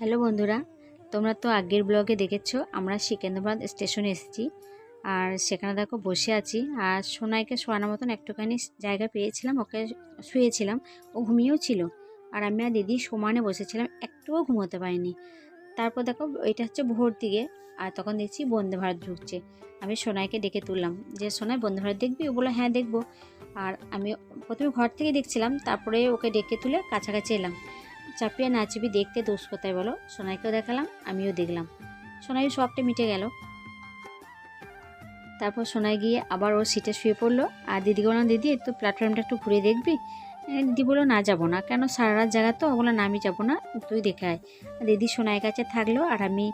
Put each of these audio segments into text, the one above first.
Hello বন্ধুরা, তোমরা তো আগের ব্লগে দেখেছ, আমরা সিকেন্দ্রাবাদ স্টেশনে এসেছি। আর সেখানে দেখো বসে আছি, আর সোনাইকে শোয়ানোর মতন একটুখানি জায়গা পেয়েছিলাম, ওকে শুয়েছিলাম, ও ঘুমিয়েও ছিল। আর আমি আর দিদি সমানে বসেছিলাম, একটুও ঘুমোতে পারিনি। তারপর দেখো, এটা হচ্ছে ভোর দিকে, আর তখন দেখছি বন্দে ভারত ঢুকছে। আমি সোনাইকে ডেকে তুললাম, যে, সোনাই, বন্দে ভারত দেখবি? ও বলল হ্যাঁ দেখব। আর আমি প্রথমে ঘর থেকে দেখছিলাম, তারপরে ওকে ডেকে তুলে কাছাকাছি এলাম। চাপিয়ে নাচবি দেখতে দোষ কোথায় বলো? সোনাইকেও দেখালাম, আমিও দেখলাম। সোনাই সবটা মিটে গেল। তারপর সোনাই গিয়ে আবার ও সিটে শুয়ে পড়ল। আর দিদি বললাম, দিদি একটু প্ল্যাটফর্মটা একটু ঘুরে দেখবি? দিদি বলল, না, যাব না। কেন? সারা রাত জায়গা তো? না, আমি যাব না। তুই দেখে আয়। দিদি সোনাইয়ের কাছে থাকল আর আমি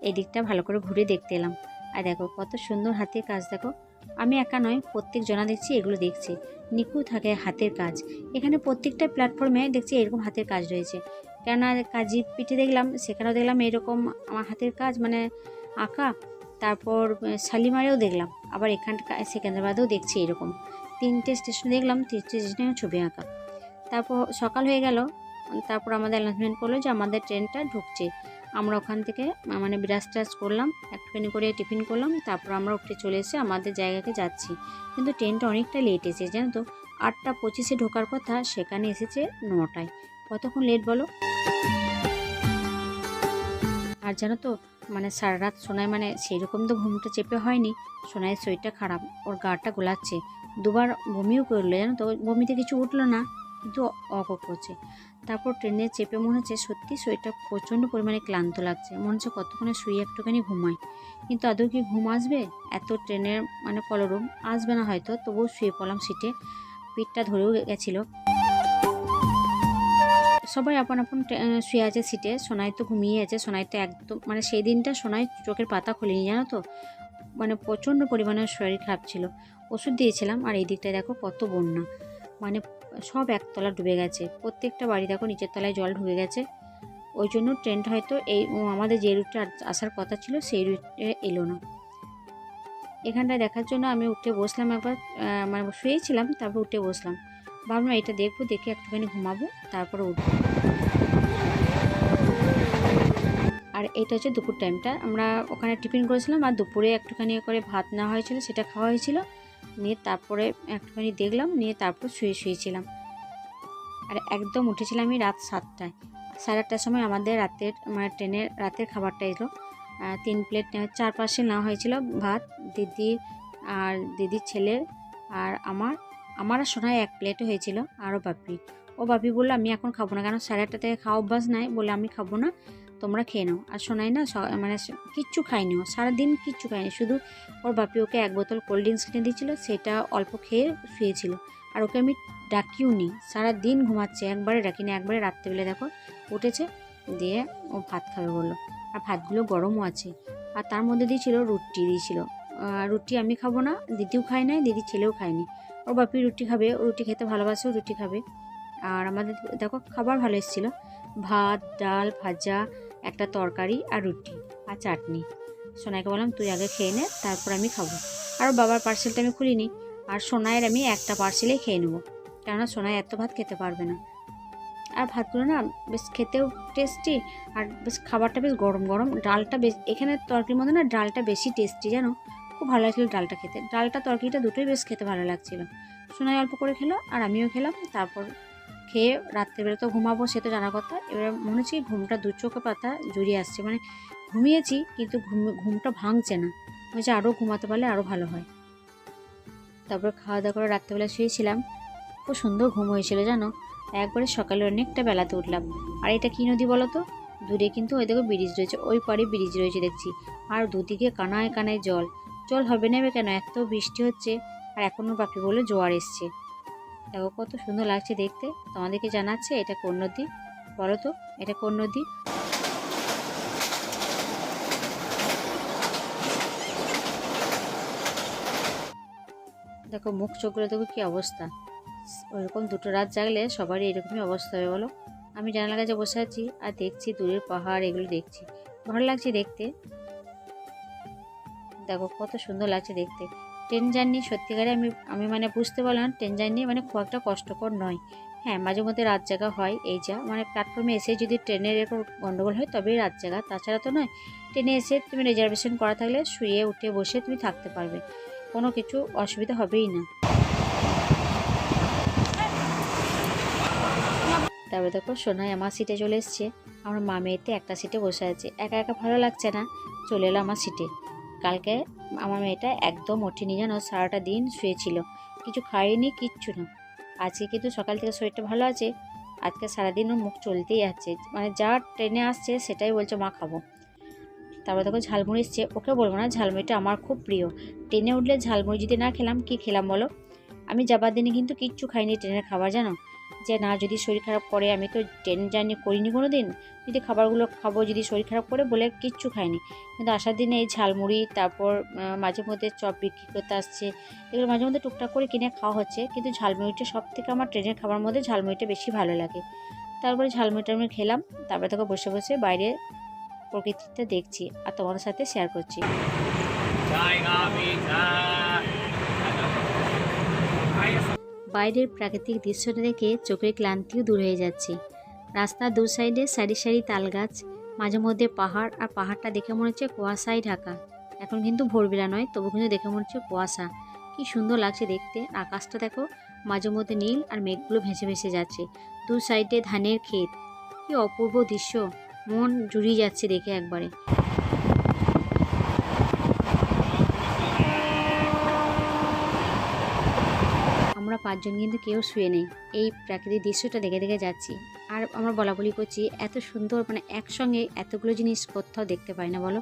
এই দিকটা ভালো করে ঘুরে দেখতে এলাম। আর দেখো, কত সুন্দর হাতের কাজ, দেখো। আমি একা নয় প্রত্যেক জনা দেখছি এগুলো দেখছি। নিখুঁত থাকে হাতের কাজ। এখানে প্রত্যেকটা প্ল্যাটফর্মে দেখছি এরকম হাতের কাজ রয়েছে। কেননা কাজী পিঠে দেখলাম, সেখানেও দেখলাম এরকম আমার হাতের কাজ মানে আঁকা। তারপর শালিমারেও দেখলাম। আবার এখানটা সেকেন্দ্রাবাদেও দেখছি এরকম। তিনটে স্টেশনে দেখলাম, তিনটে স্টেশনে ছবি আঁকা। তারপর সকাল হয়ে গেল। তারপর আমাদের অ্যানাউন্সমেন্ট করল যে আমাদের ট্রেনটা ঢুকছে। আমরা ওখান থেকে মানে ব্রাশ টাজ করলাম, একটুখানি করে টিফিন করলাম, তারপর আমরা উঠে চলে এসে আমাদের জায়গাকে যাচ্ছি। কিন্তু ট্রেনটা অনেকটা লেট এসেছে, জানো তো? আটটা পঁচিশে ঢোকার কথা, সেখানে এসেছে নটায়। কতক্ষণ লেট বলো? আর জানো তো মানে সারা রাত সোনায় মানে সেই রকম তো ঘুমটা চেপে হয়নি সোনায় শরীরটা খারাপ, ওর গাটা গোলাচ্ছে। দুবার বমিও করল, জানো তো? বমিতে কিছু উঠল না, কিন্তু অক করছে। তারপর ট্রেনে চেপে মনে হচ্ছে সত্যি শরীরটা প্রচণ্ড পরিমাণে ক্লান্ত লাগছে। মনে হচ্ছে কতক্ষণে শুয়ে একটুখানি ঘুমায় কিন্তু আদৌ কি ঘুম আসবে? এত ট্রেনের মানে কলরুম আসবে না হয়তো, তবুও শুয়ে পড়লাম সিটে পিঠটা ধরেও গেছিল। সবাই আপন আপন শুয়ে আছে সিটে সোনাই তো ঘুমিয়ে আছে, সোনাই তো একদম মানে সেই দিনটা সোনাই চোখের পাতা খুলিনি, জানো তো? মানে প্রচণ্ড পরিমাণে শরীর খারাপ ছিল। ওষুধ দিয়েছিলাম, আর এই দিকটায় দেখো কত বন্যা। মানে সব একতলা ডুবে গেছে। প্রত্যেকটা বাড়ি দেখো নিচের তলায় জল ঢুকে গেছে। ওই জন্য ট্রেনটা হয়তো এই আমাদের যে রুটটা আসার কথা ছিল সেই রুটে এলো না। এখানটায় দেখার জন্য আমি উঠে বসলাম একবার মানে শুয়েছিলাম, তারপর উঠে বসলাম। ভাবলাম এটা দেখব, দেখে একটুখানি ঘুমাবো, তারপরে উঠবো। আর এটা হচ্ছে দুপুর টাইমটা আমরা ওখানে টিফিন করেছিলাম আর দুপুরে একটুখানি করে ভাত নেওয়া হয়েছিল, সেটা খাওয়া হয়েছিল। নিয়ে তারপরে একটুখানি দেখলাম, নিয়ে তারপর শুয়ে শুয়েছিলাম। আর একদম উঠেছিলাম আমি রাত সাতটায়। সাড়ে আটটার সময় আমাদের রাতের মানে ট্রেনের রাতের খাবারটা এলো। তিন প্লেট চার পাশে নেওয়া হয়েছিল ভাত, দিদি আর দিদির ছেলে আর আমার। আমার আর সোনায় এক প্লেট হয়েছিল, আরও বাপি। ও বাপি বলল, আমি এখন খাব না কারণ সাড়ে আটটা থেকে খাওয়া অভ্যাস নাই। বলে, আমি খাব না। তোমরা খেয়ে নাও। আর শোনাই না মানে কিচ্ছু খায়নি ও। সারাদিন কিচ্ছু খায়নি। শুধু ওর বাপি ওকে এক বোতল কোল্ড ড্রিঙ্কস কিনে দিয়েছিল, সেটা অল্প খেয়ে শুয়েছিল। আর ওকে আমি ডাকিও নি। সারাদিন ঘুমাচ্ছে, একবারে ডাকিনি। একবারে রাত্রেবেলা দেখো উঠেছে, দিয়ে ও ভাত খাবে বলল। আর ভাতগুলো গরমও আছে। আর তার মধ্যে দিয়েছিল রুটি দিয়েছিল। রুটি আমি খাব না, দিদিও খায় নাই, দিদির ছেলেও খায়নি ওর বাপি রুটি খাবে রুটি খেতে ভালোবাসে রুটি খাবে। আর আমাদের দেখো খাবার ভালো এসেছিল। ভাত, ডাল, ভাজা একটা তরকারি আর রুটি আর চাটনি। সোনাইকে বললাম, তুই আগে খেয়ে নে, তারপর আমি খাব। আর বাবার পার্সেলটা আমি খুলিনি। আর সোনাইয়ের আমি একটা পার্সেলেই খেয়ে নেব। কেননা সোনাই এত ভাত খেতে পারবে না। আর ভাতগুলো না বেশ খেতেও টেস্টি আর বেশ খাবারটা বেশ গরম গরম। ডালটা বেশ, এখানে তরকারির মধ্যে না ডালটা বেশি টেস্টি জানো? খুব ভালো লাগছিল ডালটা খেতে। ডালটা তরকারিটা দুটোই বেশ খেতে ভালো লাগছিল। সোনাই অল্প করে খেলো, আর আমিও খেলাম। তারপর খেয়ে রাত্রেবেলা তো ঘুমাবো, সে তো জানার কথা। এবার মনে হচ্ছে ঘুমটা দু চোখে পাতা জড়িয়ে আসছে। মানে ঘুমিয়েছি, কিন্তু ঘুম, ঘুমটা ভাঙছে না। হয়েছে আরও ঘুমাতে পারলে আরও ভালো হয়। তারপর খাওয়া দাওয়া করে রাত্রেবেলা শুয়েছিলাম। খুব সুন্দর ঘুম হয়েছিল, জানো? একবারে সকালে অনেকটা বেলাতে উঠলাম। আর এটা কী নদী বলো তো দূরে কিন্তু ওই দেখো ব্রিজ রয়েছে, ওই পারে ব্রিজ রয়েছে দেখছি। আর দুদিকে কানায় কানায় জল। জল হবে নেবে কেন? এত বৃষ্টি হচ্ছে, আর এখনও বাপি বলে জোয়ার এসছে। দেখো কত সুন্দর লাগছে দেখতে। তোমাদেরকে জানাচ্ছে, এটা কোন নদী? বলো তো, এটা কোন নদী? দেখো মুখ চোখগুলো দেখো কী অবস্থা। ওইরকম দুটো রাত জাগলে সবারই এরকমই অবস্থা হবে বলো। আমি জানালার কাছে বসে আছি আর দেখছি দূরের পাহাড়, এগুলো দেখছি। ভালো লাগছে দেখতে। দেখো কত সুন্দর লাগছে দেখতে। ট্রেন জার্নি সত্যিকারে আমি আমি মানে বুঝতে পারলাম ট্রেন জার্নি মানে খুব একটা কষ্টকর নয়। হ্যাঁ মাঝে মধ্যে রাত জাগা হয়, এই যা মানে প্ল্যাটফর্মে এসে যদি ট্রেনের এরকম গন্ডগোল হয় তবেই রাত জাগা। তাছাড়া তো নয়, ট্রেনে এসে তুমি রিজার্ভেশন করা থাকলে শুয়ে উঠে বসে তুমি থাকতে পারবে। কোনো কিছু অসুবিধা হবেই না। তারপরে দেখো, সোনাই আমার সিটে চলে এসছে। আমার মা একটা সিটে বসে আছে। একা একা ভালো লাগছে না, চলে এলো আমার সিটে কালকে আমার মেয়েটা একদম ওঠেনি জানো, সারাটা দিন শুয়েছিল। কিছু খায়নি কিচ্ছু না। আজকে কিন্তু সকাল থেকে শরীরটা ভালো আছে, আজকে সারাদিন ওর মুখ চলতেই আছে। মানে যা ট্রেনে আসছে সেটাই বলছে, মা, খাব। তারপর দেখো ঝালমুড়ি এসছে। ওকে বলব না, ঝালমুড়িটা আমার খুব প্রিয়। ট্রেনে উঠলে ঝালমুড়ি যদি না খেলাম, কি খেলাম বলো? আমি যাবার দিনে কিন্তু কিচ্ছু খাইনি ট্রেনের খাবার, জানো? যে না, যদি শরীর খারাপ করে, আমি তো ট্রেন জার্নি করিনি কোনো দিন যদি খাবারগুলো খাব, যদি শরীর খারাপ করে, বলে কিচ্ছু খাইনি। কিন্তু আসার দিনে এই ঝালমুড়ি, তারপর মাঝে মধ্যে চপ বিক্রি করতে আসছে, এগুলো মাঝে মধ্যে টুকটাক করে কিনে খাওয়া হচ্ছে। কিন্তু ঝালমুড়িটা সব থেকে আমার ট্রেনের খাবার মধ্যে ঝালমুড়িটা বেশি ভালো লাগে। তারপরে ঝালমুড়িটা আমি খেলাম, তারপরে থেকে বসে বসে বাইরে প্রকৃতিটা দেখছি আর তোমাদের সাথে শেয়ার করছি। বাইরের প্রাকৃতিক দৃশ্যটা দেখে চোখের ক্লান্তিও দূর হয়ে যাচ্ছে। রাস্তার দু সাইডে সারি সারি তাল গাছ মাঝে মধ্যে পাহাড়, আর পাহাড়টা দেখে মনে হচ্ছে কুয়াশায় ঢাকা। এখন কিন্তু ভোরবেলা নয়, তবু কিন্তু দেখে মনে হচ্ছে কুয়াশা। কি সুন্দর লাগছে দেখতে। আকাশটা দেখো, মাঝে মধ্যে নীল আর মেঘগুলো ভেসে ভেসে যাচ্ছে। দু সাইডে ধানের ক্ষেত। কি অপূর্ব দৃশ্য। মন জুড়িয়ে যাচ্ছে দেখে একবারে আমরা পাঁচজন কিন্তু কেউ শুয়ে নেই। এই প্রাকৃতিক দৃশ্যটা দেখে দেখে যাচ্ছি। আর আমরা বলা বলি করছি, এত সুন্দর মানে একসঙ্গে এতগুলো জিনিস কোথাও দেখতে পাই না, বলো?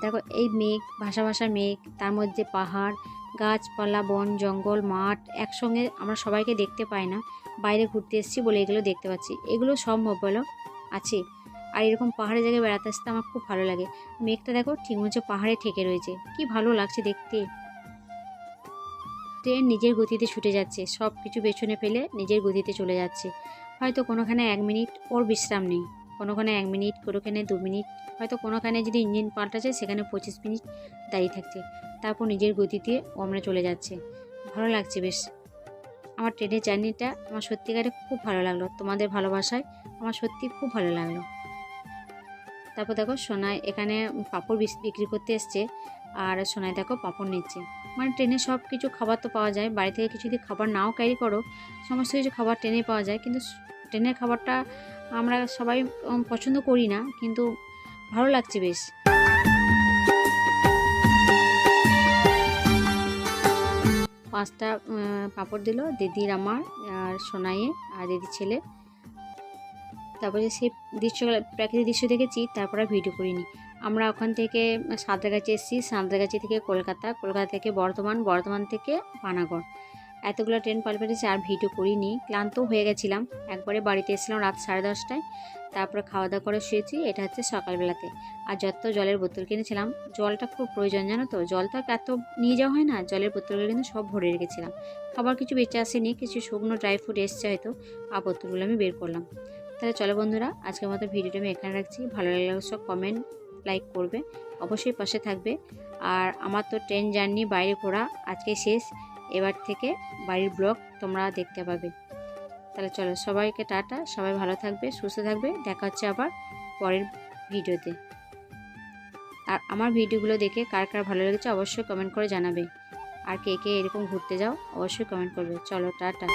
দেখো, এই মেঘ ভাষা ভাষা মেঘ, তার মধ্যে পাহাড়, গাছপালা, বন, জঙ্গল, মাঠ, একসঙ্গে আমরা সবাইকে দেখতে পাই না। বাইরে ঘুরতে এসেছি বলে এগুলো দেখতে পাচ্ছি। এগুলো সম্ভব, বলো? আছে। আর এরকম পাহাড়ে জায়গায় বেড়াতে আসতে আমার খুব ভালো লাগে। মেঘটা দেখো, ঠিক মতো পাহাড়ে ঠেকে রয়েছে। কি ভালো লাগছে দেখতে। ট্রেন নিজের গতিতে ছুটে যাচ্ছে। সব কিছু পেছনে ফেলে নিজের গতিতে চলে যাচ্ছে। হয়তো কোনোখানে এক মিনিট ওর বিশ্রাম নেই। কোনোখানে এক মিনিট, কোনোখানে দু মিনিট, হয়তো কোনোখানে যদি ইঞ্জিন পাল্টাছে, সেখানে পঁচিশ মিনিট দাঁড়িয়ে থাকছে। তারপর নিজের গতিতে ও আমরা চলে যাচ্ছে। ভালো লাগছে বেশ। আমার ট্রেনের জার্নিটা আমার সত্যিকারে খুব ভালো লাগল। তোমাদের ভালোবাসায় আমার সত্যি খুব ভালো লাগল। তারপর দেখো সোনায় এখানে পাঁপড় বিক্রি করতে এসছে। আর সোনায় দেখো পাঁপড় নিচ্ছে। মানে ট্রেনে সব কিছু খাবার তো পাওয়া যায়, বাড়ি থেকে কিছু যদি খাবার নাও ক্যারি করো, সমস্ত কিছু খাবার ট্রেনে পাওয়া যায়। কিন্তু ট্রেনের খাবারটা আমরা সবাই পছন্দ করি না, কিন্তু ভালো লাগছে বেশ। পাঁচটা পাঁপড় দিল দিদির আমার আর সোনাইয়ে আর দিদির ছেলে। তারপরে সেই দৃশ্য, প্রাকৃতিক দৃশ্য দেখেছি, তারপরে ভিডিও করিনি। আমরা ওখান থেকে, সাঁতরাগাছি এসেছি। সাঁতরাগাছি থেকে কলকাতা কলকাতা থেকে বর্ধমান বর্ধমান থেকে পানাগড়। এতগুলো ট্রেন পাল্টাতেছে আর ভিডিও করিনি। ক্লান্ত হয়ে গেছিলাম। একবারে বাড়িতে এসেছিলাম রাত সাড়ে দশটায়। তারপরে খাওয়া দাওয়া করে শুয়েছি। এটা হচ্ছে সকালবেলাতে। আর যত জলের বোতল কিনেছিলাম, জলটা খুব প্রয়োজন, জানো তো? জল তো এত নিয়ে যাওয়া হয় না। জলের বোতলগুলো কিন্তু সব ভরে রেখেছিলাম। খাবার কিছু বেঁচে আসেনি, কিছু শুকনো ড্রাই ফ্রুট এসছে হয়তো। আর বোতলগুলো আমি বের করলাম। তাহলে চলো বন্ধুরা, আজকের মতো ভিডিওটা আমি এখানে রাখছি। ভালো লাগলে সব কমেন্ট লাইক করবে, অবশ্যই পাশে থাকবে। আর আমার তো ট্রেন জার্নি বাইরে ঘোরা আজকে শেষ, এবার থেকে বাড়ির ব্লগ তোমরা দেখতে পাবে। তাহলে চলো, সবাইকে টাটা, সবাই ভালো থাকবে, সুস্থ থাকবে, দেখা হচ্ছে আবার পরের ভিডিওতে। আর আমার ভিডিওগুলো দেখে কার কার ভালো লেগেছে অবশ্যই কমেন্ট করে জানাবে। আর কে কে এরকম ঘুরতে যাও, অবশ্যই কমেন্ট করবে। চলো, টাটা।